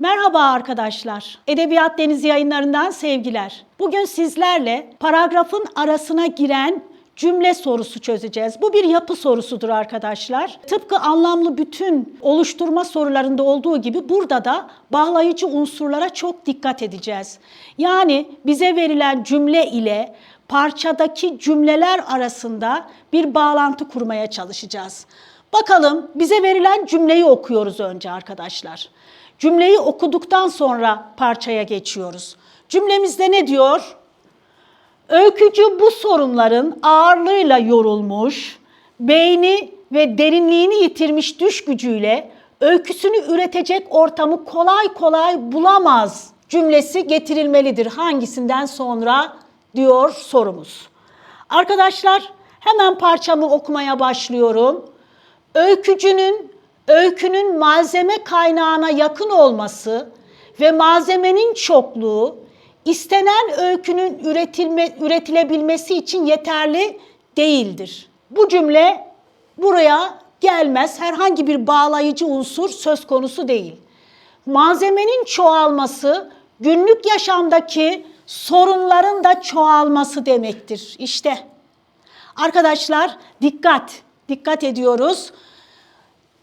Merhaba arkadaşlar. Edebiyat Deniz yayınlarından sevgiler. Bugün sizlerle paragrafın arasına giren cümle sorusu çözeceğiz. Bu bir yapı sorusudur arkadaşlar. Tıpkı anlamlı bütün oluşturma sorularında olduğu gibi burada da bağlayıcı unsurlara çok dikkat edeceğiz. Yani bize verilen cümle ile parçadaki cümleler arasında bir bağlantı kurmaya çalışacağız. Bakalım bize verilen cümleyi okuyoruz önce arkadaşlar. Cümleyi okuduktan sonra parçaya geçiyoruz. Cümlemizde ne diyor? Öykücü bu sorunların ağırlığıyla yorulmuş, beyni ve derinliğini yitirmiş düş gücüyle öyküsünü üretecek ortamı kolay kolay bulamaz cümlesi getirilmelidir. Hangisinden sonra diyor sorumuz. Arkadaşlar hemen parçamı okumaya başlıyorum. Öykücünün öykünün malzeme kaynağına yakın olması ve malzemenin çokluğu istenen öykünün üretilme, üretilebilmesi için yeterli değildir. Bu cümle buraya gelmez. Herhangi bir bağlayıcı unsur söz konusu değil. Malzemenin çoğalması günlük yaşamdaki sorunların da çoğalması demektir. İşte arkadaşlar dikkat, dikkat ediyoruz.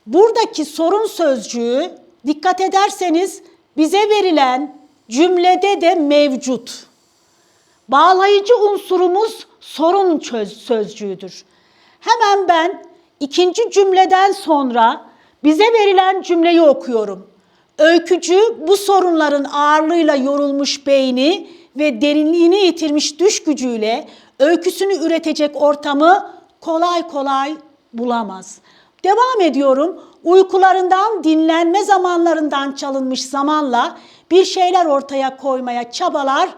Buradaki sorun sözcüğü dikkat ederseniz bize verilen cümlede de mevcut. Bağlayıcı unsurumuz sorun sözcüğüdür. Hemen ben ikinci cümleden sonra bize verilen cümleyi okuyorum. Öykücü bu sorunların ağırlığıyla yorulmuş beyni ve derinliğini yitirmiş düş gücüyle öyküsünü üretecek ortamı kolay kolay bulamaz. Devam ediyorum. Uykularından, dinlenme zamanlarından çalınmış zamanla bir şeyler ortaya koymaya çabalar,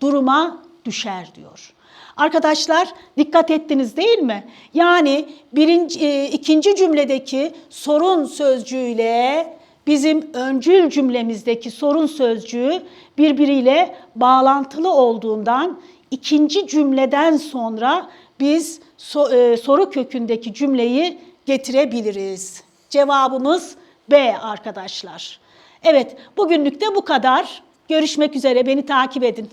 duruma düşer diyor. Arkadaşlar dikkat ettiniz değil mi? Yani birinci, e, ikinci cümledeki sorun sözcüğüyle bizim öncül cümlemizdeki sorun sözcüğü birbiriyle bağlantılı olduğundan ikinci cümleden sonra biz so, e, soru kökündeki cümleyi getirebiliriz. Cevabımız B arkadaşlar. Evet, bugünlük de bu kadar. Görüşmek üzere, beni takip edin.